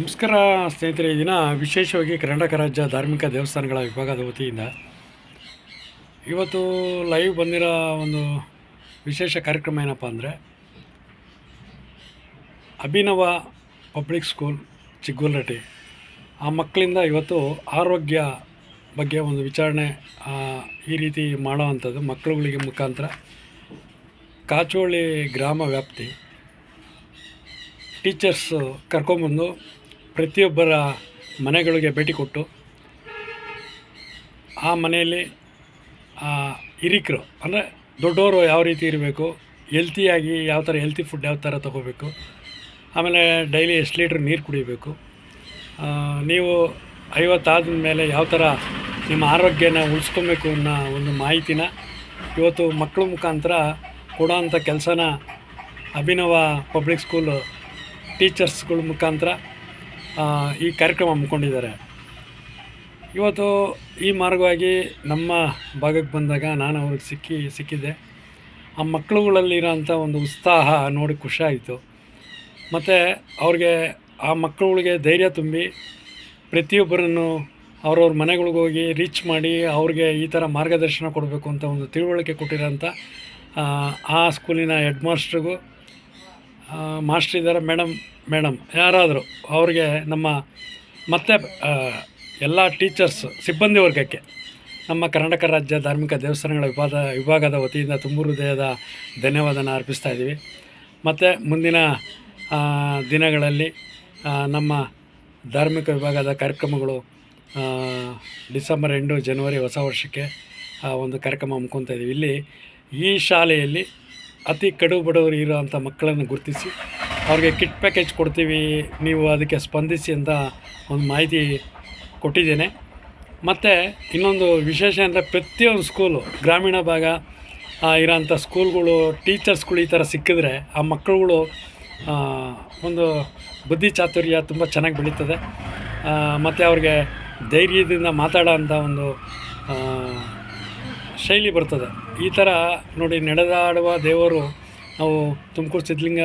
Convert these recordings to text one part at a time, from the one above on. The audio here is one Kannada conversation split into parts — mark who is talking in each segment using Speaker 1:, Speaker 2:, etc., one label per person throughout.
Speaker 1: ನಮಸ್ಕಾರ ಸ್ನೇಹಿತರೆ, ಈ ದಿನ ವಿಶೇಷವಾಗಿ ಕರ್ನಾಟಕ ರಾಜ್ಯ ಧಾರ್ಮಿಕ ದೇವಸ್ಥಾನಗಳ ವಿಭಾಗದ ವತಿಯಿಂದ ಇವತ್ತು ಲೈವ್ ಬಂದಿರೋ ಒಂದು ವಿಶೇಷ ಕಾರ್ಯಕ್ರಮ ಏನಪ್ಪ ಅಂದರೆ ಅಭಿನವ ಪಬ್ಲಿಕ್ ಸ್ಕೂಲ್ ಚಿಗ್ಗುಲ್ರಟ್ಟಿ. ಆ ಮಕ್ಕಳಿಂದ ಇವತ್ತು ಆರೋಗ್ಯ ಬಗ್ಗೆ ಒಂದು ವಿಚಾರಣೆ ಈ ರೀತಿ ಮಾಡೋವಂಥದ್ದು ಮಕ್ಕಳುಗಳಿಗೆ ಮುಖಾಂತರ. ಕಾಚೋಳಿ ಗ್ರಾಮ ವ್ಯಾಪ್ತಿ. ಟೀಚರ್ಸ್ ಕರ್ಕೊಂಬಂದು ಪ್ರತಿಯೊಬ್ಬರ ಮನೆಗಳಿಗೆ ಭೇಟಿ ಕೊಟ್ಟು ಆ ಮನೆಯಲ್ಲಿ ಹಿರಿಕರು, ಅಂದರೆ ದೊಡ್ಡವರು ಯಾವ ರೀತಿ ಇರಬೇಕು ಹೆಲ್ತಿಯಾಗಿ ಯಾವ ಥರ ಹೆಲ್ತಿ ಫುಡ್ ಯಾವ ಥರ ತೊಗೋಬೇಕು, ಆಮೇಲೆ ಡೈಲಿ ಎಷ್ಟು ಲೀಟ್ರ್ ನೀರು ಕುಡಿಬೇಕು ನೀವು ಐವತ್ತಾದ ಮೇಲೆ ಯಾವ ಥರ ನಿಮ್ಮ ಆರೋಗ್ಯನ ಉಳಿಸ್ಕೊಬೇಕು ಅನ್ನೋ ಒಂದು ಮಾಹಿತಿನ ಇವತ್ತು ಮಕ್ಕಳ ಮುಖಾಂತರ ಕೊಡೋವಂಥ ಕೆಲಸನ ಅಭಿನವ ಪಬ್ಲಿಕ್ ಸ್ಕೂಲು ಟೀಚರ್ಸ್ಗಳ ಮುಖಾಂತರ ಈ ಕಾರ್ಯಕ್ರಮ ಹಮ್ಮಿಕೊಂಡಿದ್ದಾರೆ. ಇವತ್ತು ಈ ಮಾರ್ಗವಾಗಿ ನಮ್ಮ ಭಾಗಕ್ಕೆ ಬಂದಾಗ ನಾನು ಅವ್ರಿಗೆ ಸಿಕ್ಕಿ, ಸಿಕ್ಕಿದ್ದೆ. ಆ ಮಕ್ಕಳುಗಳಲ್ಲಿರೋಂಥ ಒಂದು ಉತ್ಸಾಹ ನೋಡಿ ಖುಷಿಯಾಯಿತು ಮತ್ತು ಅವ್ರಿಗೆ ಆ ಮಕ್ಕಳುಗಳಿಗೆ ಧೈರ್ಯ ತುಂಬಿ ಪ್ರತಿಯೊಬ್ಬರನ್ನು ಅವ್ರವ್ರ ಮನೆಗಳಿಗೆ ಹೋಗಿ ರೀಚ್ ಮಾಡಿ ಅವ್ರಿಗೆ ಈ ಥರ ಮಾರ್ಗದರ್ಶನ ಕೊಡಬೇಕು ಅಂತ ಒಂದು ತಿಳುವಳಿಕೆ ಕೊಟ್ಟಿರೋಂಥ, ಆ ಸ್ಕೂಲಿನ ಹೆಡ್ ಮಾಸ್ಟ್ರಿಗೂ ಮಾಸ್ಟ್ರ್ ಇದ್ದಾರೆ, ಮೇಡಮ್ ಮೇಡಮ್. ಯಾರಾದರೂ ಅವ್ರಿಗೆ ನಮ್ಮ ಮತ್ತೆ ಎಲ್ಲ ಟೀಚರ್ಸ್, ಸಿಬ್ಬಂದಿ ವರ್ಗಕ್ಕೆ ನಮ್ಮ ಕರ್ನಾಟಕ ರಾಜ್ಯ ಧಾರ್ಮಿಕ ದೇವಸ್ಥಾನಗಳ ವಿಭಾಗ ವಿಭಾಗದ ವತಿಯಿಂದ ತುಂಬ ಹೃದಯದ ಧನ್ಯವಾದನ ಅರ್ಪಿಸ್ತಾ ಇದ್ದೀವಿ. ಮತ್ತು ಮುಂದಿನ ದಿನಗಳಲ್ಲಿ ನಮ್ಮ ಧಾರ್ಮಿಕ ವಿಭಾಗದ ಕಾರ್ಯಕ್ರಮಗಳು ಡಿಸೆಂಬರ್ ಎಂಟು ಜನವರಿ ಹೊಸ ವರ್ಷಕ್ಕೆ ಒಂದು ಕಾರ್ಯಕ್ರಮ ಹಮ್ಮಿಕೊತಾ ಇದ್ದೀವಿ. ಇಲ್ಲಿ ಈ ಶಾಲೆಯಲ್ಲಿ ಅತಿ ಕಡು ಬಡವರು ಇರೋವಂಥ ಮಕ್ಕಳನ್ನು ಗುರುತಿಸಿ ಅವ್ರಿಗೆ ಕಿಟ್ ಪ್ಯಾಕೇಜ್ ಕೊಡ್ತೀವಿ, ನೀವು ಅದಕ್ಕೆ ಸ್ಪಂದಿಸಿ ಅಂತ ಒಂದು ಮಾಹಿತಿ ಕೊಟ್ಟಿದ್ದೇನೆ. ಮತ್ತು ಇನ್ನೊಂದು ವಿಶೇಷ ಅಂದರೆ ಪ್ರತಿಯೊಂದು ಸ್ಕೂಲು ಗ್ರಾಮೀಣ ಭಾಗ ಇರೋಂಥ ಸ್ಕೂಲ್ಗಳು ಟೀಚರ್ಸ್ಗಳು ಈ ಥರ ಸಿಕ್ಕಿದ್ರೆ ಆ ಮಕ್ಕಳುಗಳು ಒಂದು ಬುದ್ಧಿ ಚಾತುರ್ಯ ತುಂಬ ಚೆನ್ನಾಗಿ ಬೆಳೀತದೆ. ಮತ್ತು ಅವ್ರಿಗೆ ಧೈರ್ಯದಿಂದ ಮಾತಾಡೋ ಒಂದು ಶೈಲಿ ಬರ್ತದೆ. ಈ ಥರ ನೋಡಿ ನಡೆದಾಡುವ ದೇವರು ನಾವು ತುಮಕೂರು ಸಿದ್ಧಲಿಂಗ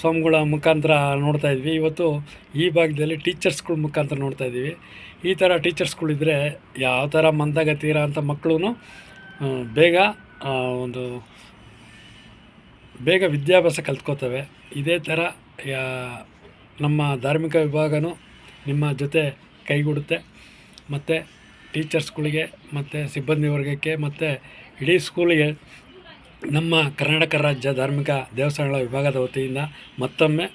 Speaker 1: ಸ್ವಾಮಿಗಳ ಮುಖಾಂತರ ನೋಡ್ತಾ ಇದ್ವಿ. ಇವತ್ತು ಈ ಭಾಗದಲ್ಲಿ ಟೀಚರ್ಸ್ಗಳ ಮುಖಾಂತರ ನೋಡ್ತಾ ಇದ್ದೀವಿ. ಈ ಥರ ಟೀಚರ್ಸ್ಗಳಿದ್ದರೆ ಯಾವ ಥರ ಮಂದಗತಿ ಅಂತ ಮಕ್ಕಳು ಬೇಗ ಒಂದು ಬೇಗ ವಿದ್ಯಾಭ್ಯಾಸ ಕಲ್ತ್ಕೋತವೆ. ಇದೇ ಥರ ನಮ್ಮ ಧಾರ್ಮಿಕ ವಿಭಾಗವೂ ನಿಮ್ಮ ಜೊತೆ ಕೈಗೂಡುತ್ತೆ. ಮತ್ತು ಟೀಚರ್ಸ್ಗಳಿಗೆ ಮತ್ತು ಸಿಬ್ಬಂದಿ ವರ್ಗಕ್ಕೆ ಮತ್ತು ಇಡೀ ಸ್ಕೂಲಿಗೆ ನಮ್ಮ ಕರ್ನಾಟಕ ರಾಜ್ಯ ಧಾರ್ಮಿಕ ದೇವಸ್ಥಾನಗಳ ವಿಭಾಗದ ವತಿಯಿಂದ ಮತ್ತೊಮ್ಮೆ